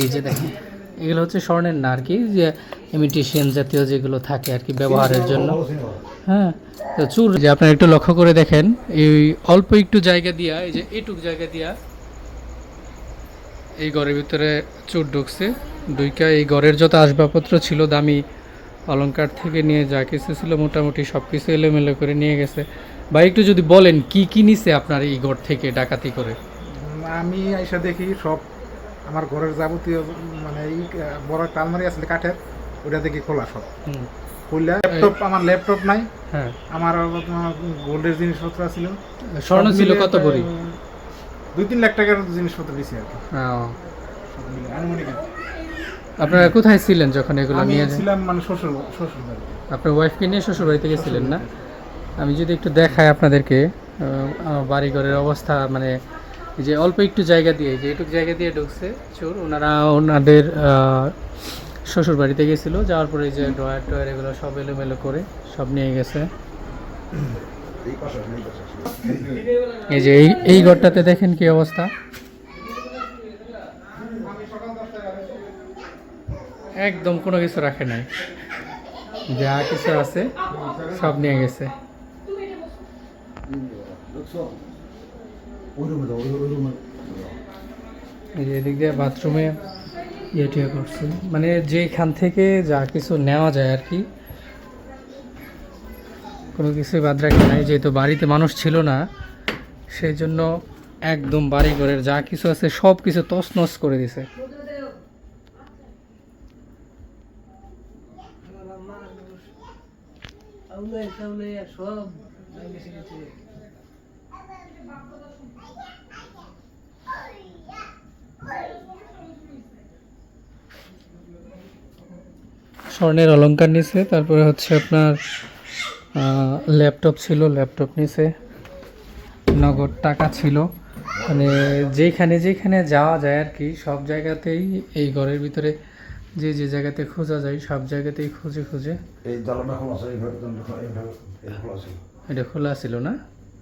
এই যে দেখেন, এগুলো হচ্ছে স্বর্ণের না আর কি যে ইমিটেশন জাতীয় যেগুলো থাকে আর কি ব্যবহারের জন্য। হ্যাঁ তো চুর যে আপনারা একটু লক্ষ্য করে দেখেন, এই অল্প একটু জায়গা দিয়া, এই যে এইটুক জায়গা দিয়া এই ঘরের ভিতরে চুর ঢুকছে। দুইকা এই ঘরের যত আসবাবপত্র ছিল, দামি অলংকার থেকে নিয়ে যা কিছু ছিল, মোটামুটি সব কিছু এলোমেলো করে নিয়ে গেছে। ভাই, একটু যদি বলেন, কি কি নিছে আপনার এই ঘর থেকে ডাকাতি করে? আমি এসে দেখি সব আমার ঘরের যাবতীয় মানে এই বড় একটা আলমারি আছে কাঠের ওটা দেখি খোলা সব। খুললে ল্যাপটপ আমার ল্যাপটপ নাই। হ্যাঁ। আমার গোল্ডের জিনিসপত্র ছিল স্বর্ণ ছিল কত ভরি দুই তিন লাখ টাকার জিনিসপত্র দিছি আর কি। আনুমানিক আপনারা কোথায় ছিলেন যখন এগুলো আমি নিয়ে ছিলাম মানে শ্বশুর শ্বশুর বাড়ি আপনার ওয়াইফকে নিয়ে শ্বশুর বাড়িতে গেছিলেন না? আমি যদি একটু দেখাই আপনাদেরকে আমার বাড়িঘরের অবস্থা মানে যে অল্প একটু জায়গা দিয়ে যে একটু জায়গা দিয়ে ঢুকছে চোর, ওনারা ওনাদের শ্বশুর বাড়িতে গেছিল, যাওয়ার পরে যে ড্রয়ার টয়ার এগুলো সব এলোমেলো করে সব নিয়ে গেছে। এই যে এই এই ঘরটাতে দেখেন কি অবস্থা। একদম কোনো কিছু রাখে নাই। যা কিছু আছে সব নিয়ে গেছে। এদিক দিয়ে বাথরুমে ইয়ে টিয়ে করছে মানে যেখান থেকে যা কিছু নেওয়া যায় আর কি কোনো কিছুই বাদ রাখে নাই যেহেতু বাড়িতে মানুষ ছিল না সেই জন্য একদম বাড়ি ঘরের যা কিছু আছে সব কিছু তছনছ করে দিছে স্বর্ণের অলংকার নিছে তারপরে হচ্ছে আপনার ল্যাপটপ ছিল ল্যাপটপ নিছে নগদ টাকা ছিল। মানে যেখানে যেখানে যাওয়া যায় আর কি সব জায়গাতেই এই ঘরের ভিতরে যে যে জায়গাতে খোঁজা যায় সব জায়গাতেই খুঁজে খুঁজে। এটা খোলা ছিল না?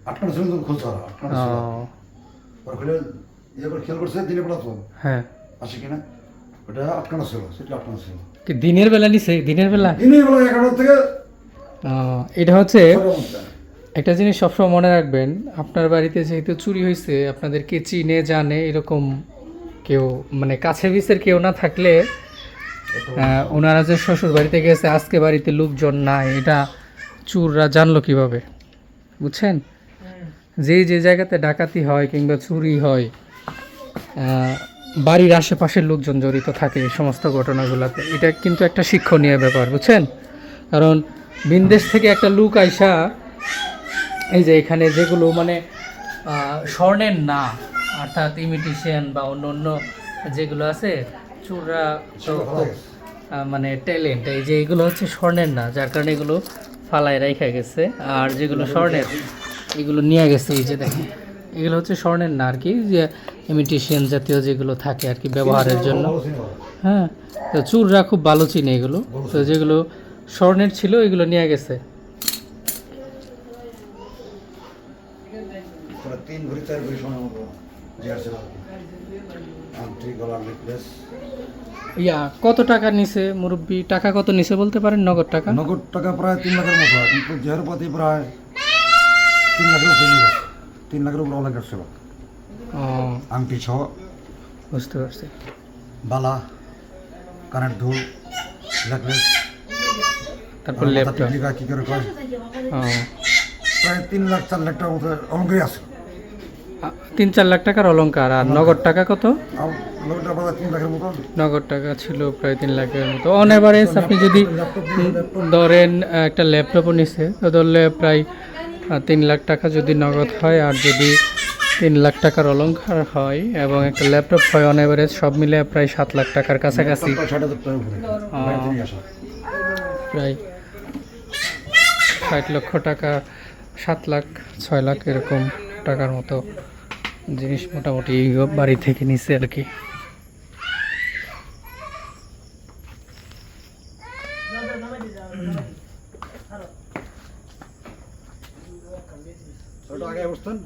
আটকানো ছিল তো খুলতে হবে আটকানো ছিল। ওরা খুলে ইয়ে করে খেয়াল করছে দিনে বেলা তো হ্যাঁ। আসে কিনা? ওটা আটকানো ছিল সেটা আটকানো ছিল। কি দিনের বেলা নিছে? দিনের বেলা? দিনের বেলা এগারো থেকে এটা হচ্ছে একটা জিনিস সবসময় মনে রাখবেন আপনার বাড়িতে যেহেতু চুরি হয়েছে আপনাদেরকে চিনে জানে এরকম কেউ মানে কাছে বিচের কেউ না থাকলে ওনারা যে শ্বশুর বাড়িতে গেছে আজকে বাড়িতে লোকজন নাই এটা চুররা জানলো কীভাবে? বুঝছেন? যে যে জায়গাতে ডাকাতি হয় কিংবা চুরি হয় বাড়ির আশেপাশের লোকজন জড়িত থাকে এই সমস্ত ঘটনাগুলোতে। এটা কিন্তু একটা শিক্ষণীয় ব্যাপার বুঝছেন? কারণ বিন্দেশ থেকে একটা লুক আইসা এই যে এখানে যেগুলো মানে স্বর্ণের না অর্থাৎ ইমিটেশন বা অন্য অন্য যেগুলো আছে খুব, মানে ট্যালেন্ট এই যে এগুলো হচ্ছে স্বর্ণের না যার কারণে এগুলো ফালায় রেখা গেছে আর যেগুলো স্বর্ণের এগুলো নিয়ে গেছে এই যে দেখেন। এগুলো হচ্ছে স্বর্ণের না আর কি যে ইমিটেশন জাতীয় যেগুলো থাকে আর কি ব্যবহারের জন্য। হ্যাঁ তো চুররা খুব ভালো চিনে এগুলো। তো যেগুলো স্বর্ণের ছিল এগুলো নিয়ে গেছে। তিন ভরি চার ভরি সময় মতো ইয়া কত টাকা নিছে মুরব্বী? টাকা কত নিছে বলতে পারেন? নগদ টাকা? নগদ টাকা প্রায় তিন লাখের মতো কিন্তু প্রায় তিন লাখের উপরে নিয়ে গেছে। তিন লাখের উপরে অনেক ছিল ও। আংটি ছ বুঝতে পারছি। বালা কানের দুল নেকলেস তারপর ল্যাপটপ কি করে ও। প্রায় তিন লাখ চার লাখ টাকার মতো অলঙ্কারই আছে। তিন চার লাখ টাকার অলংকার। আর নগদ টাকা কত? নগদ টাকা ছিল প্রায় তিন লাখের মতো। অন এভারেজ আপনি যদি ধরেন একটা ল্যাপটপও নিছে তো ধরলে প্রায় তিন লাখ টাকা যদি নগদ হয় আর যদি তিন লাখ টাকার অলংকার হয় এবং একটা ল্যাপটপ হয় অন এভারেজ সব মিলে প্রায় সাত লাখ টাকার কাছাকাছি। ষাট প্রায় ষাট লক্ষ টাকা সাত লাখ ছয় লাখ এরকম টাকার মতো জিনিস মোটামুটি বাড়ি থেকে নিছে আর কি। ওটা আগে অবস্থান